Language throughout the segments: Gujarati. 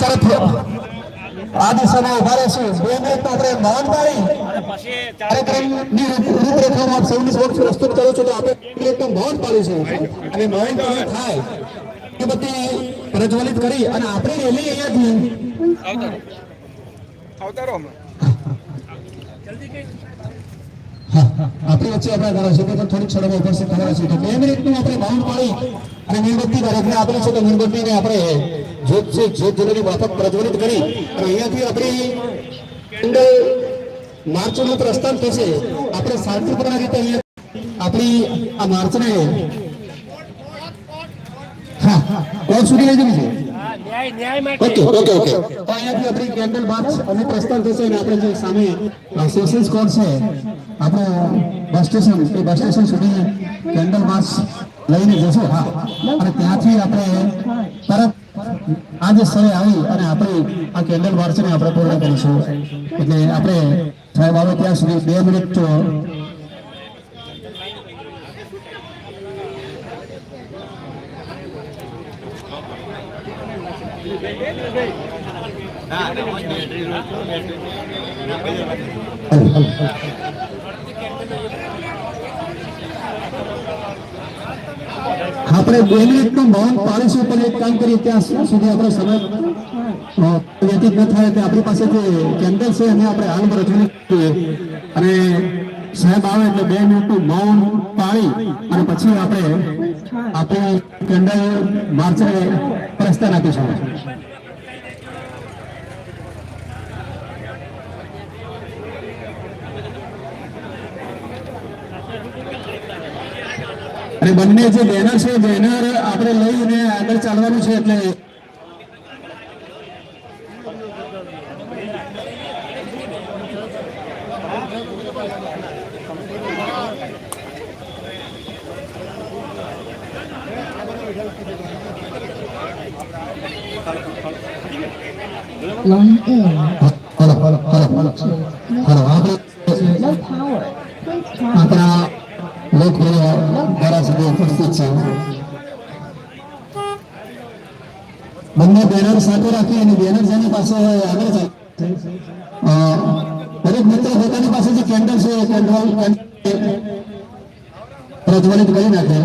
તરફ આ દિશામાં ઊભા રહેશું. બે મિનિટ આપણે મૌન પાડી કાર્યક્રમની રૂપરેખામાં આપ સૌની સમક્ષ પ્રસ્તુત કરો છો તો આપણે મિનિટનું મૌન પાડીશું અને મૌન પૂરું થાય. એ બધી પ્રજ્વલિત કરી અને આપણી રેલી અહીંયાથી અવતારો હમણાં. આપણી વચ્ચે આપણા ધારાસભ્ય પણ થોડીક ક્ષણોમાં ઉપસ્થિત થવાના છે. તો બે મિનિટનું આપણે મૌન પાડી અને મીણબત્તી દરેકને આપેલી છે તો મીણબત્તીને આપણે જ્યોત છે જ્યોત જલેરી માફક પ્રજ્વલિત કરી અને અહીંયાથી આપણી માર્ચનું પ્રસ્થાન થશે. આપણે શાંતિપૂર્ણ રીતે અહીંયા આપણી આ માર્ચને હા હા. કોણ સુધી લઈ જવી છે? ઓકે ઓકે ઓકે તો અહીંયાથી આપણી કેન્ડલ માર્ચ અને પ્રસ્થાન થશે અને આપણે જે સામે સોશિયલ સ્કોર છે આપણે બસ સ્ટેશન એ બસ સ્ટેશન સુધી કેન્ડલ માર્ચ લઈને જશો. હા. અને ત્યાંથી આપણે તરત આ જે સ્થળે આવી અને આપણે આ કેન્ડલ માર્ચને આપણે પૂર્ણ કરીશું. એટલે આપણે સાહેબ આવે ત્યાં સુધી બે મિનિટ આપણે બે મિનિટનું મૌન પાડીશું પણ એક કામ કરીએ, ત્યાં સુધી આપણો સમય વ્યતીત ન થાય એટલે આપણી પાસે જે કેન્ડલ છે, એને આપણે હાલમાં રજૂ કરીએ અને સાહેબ આવે એટલે બે મિનિટનું મૌન પાળી, અને પછી આપણે આપણે કેન્ડલ માર્ચને પ્રસ્થાન આપીશું. અને બંને જે બેનર છે બેનર આપણે લઈને આગળ ચાલવાનું છે એટલે. Hello hello hello hello hello આપણે બંને બેનર સાથે રાખી અને બેનર જેની પાસે હોય આગળ દરેક મિત્ર પોતાની પાસે જે કેન્ડલ છે, એ કેન્ડલ પ્રજ્વલિત કરી નાખે.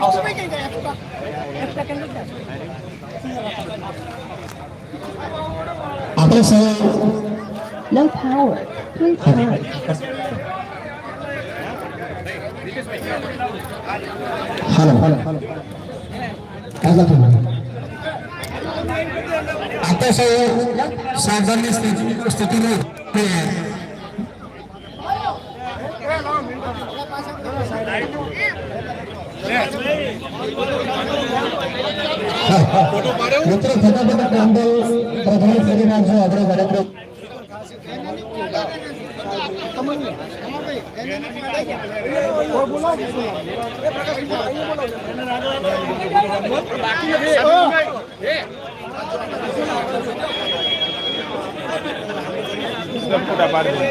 આપણે સૌ No power. Please try. હાલો હાલો આગળ ચાલો. આપણે સૌ સાવધાનની સ્થિતિ સ્થિતિમાં છીએ. મિત્રો ફટાફટ કેન્ડલ પ્રજ્વલિત કરી નાખજો આપણે કાર્યક્રમ ફોટા પાડી?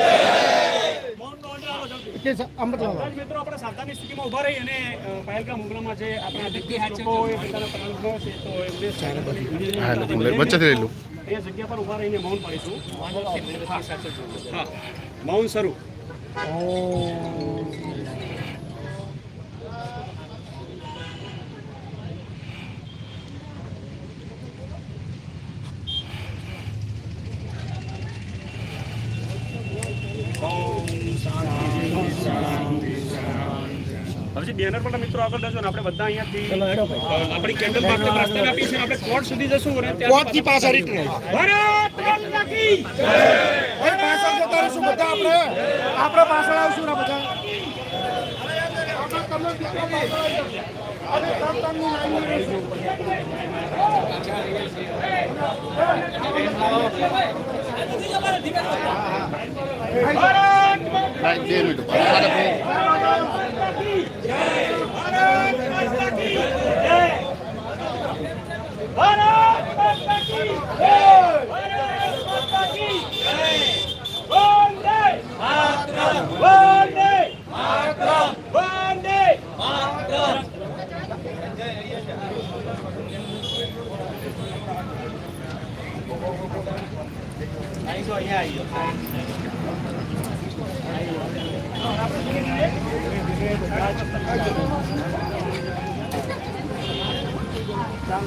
નાઈ મિત્રો આપણે સાવધાની સ્થિતિમાં ઊભા રહી અને પાયલકા પહેલગામ હુમલામાં જે આપણા દિગ્ગજ લોકોએ પોતાના પ્રાણ ગુમાવ્યા છે તો એમને વચ્ચેથી લઈ લઉં એ જગ્યા પર ઊભા રહીને મૌન પાડીશું. મૌન શરૂ હવે બેનર પણ મિત્રો આગળ જશો ને આપણે બધા અહીંયાથી આપણી કેન્ડલ પાસે પ્રસ્થાન આપી છે આપણે કોર્ટ સુધી જશું અને ત્યાં કોર્ટથી પાછા રિટર્ન ભારત માતા કી પાછળ જતા રહીશું બધા આપણે. આપણે પાછળ આવશું ને બધા. તમે દીકરો પાછળ આવી જાઓ. અને તરતરની લાઈનની રહેશે.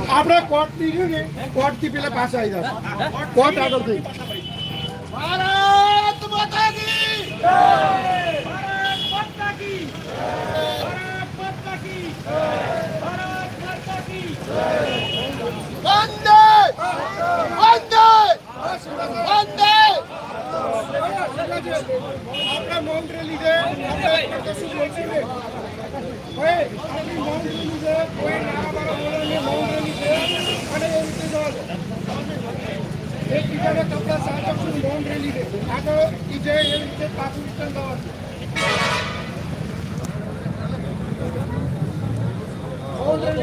આપણે કોર્ટથી ને કોર્ટથી પેલા પાછા આવી જાવ કોર્ટ આગળ થઈ ભારત માતા કી ભારત માતા કી ભારત માતા કી ભારત માતા કી વંદે વંદે વંદે આપણે મૌન લીધે આપણે કશું બોલશું નહીં હવે આપણી મૌન છે, કોઈ નાના બાળા બોલે મૌન છે. અને એ રીતે જવા એકબીજાને કપડા સાચવશું મૌન જવાનું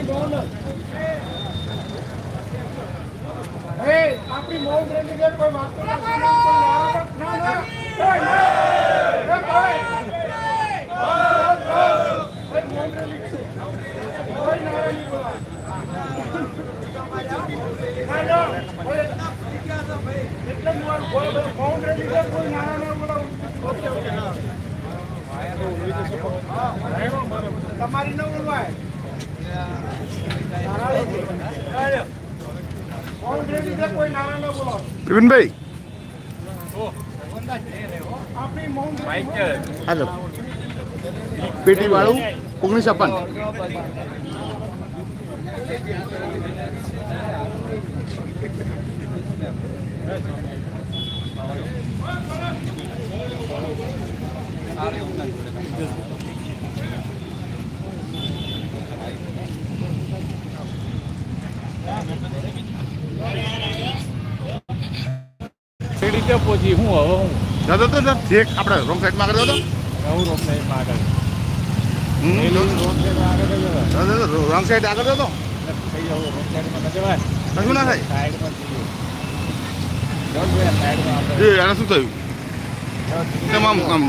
મૌન આપણી મૌન રેલી કોઈ વાતો કરશે નહીં, કોઈ નારા- ના ના કોઈ ના. એ કોઈ. કોઈ મૌન રેલી છે. કોઈ નારા નહીં બોલવા. ના, ના. કોઈ- એટલે જ હું બોલું છું. મૌન રેલી છે, કોઈ નારા ના બોલાવું. Okay, okay. તમારી ન બોલવાય રેલી હાલો. પેટી વાળું ઓગણીસ એ રીતે પહોંચી હું હવે હું જતો તો આપણે રોંગ સાઈડમાં આગળ જતો. હું રોંગ સાઈડમાં આગળ રોંગ સાઈડ આગળ જતો. થઈ જાવ રોક સાઈડમાં કશું ના થાય? એને શું થયું? તેમ આમ આમ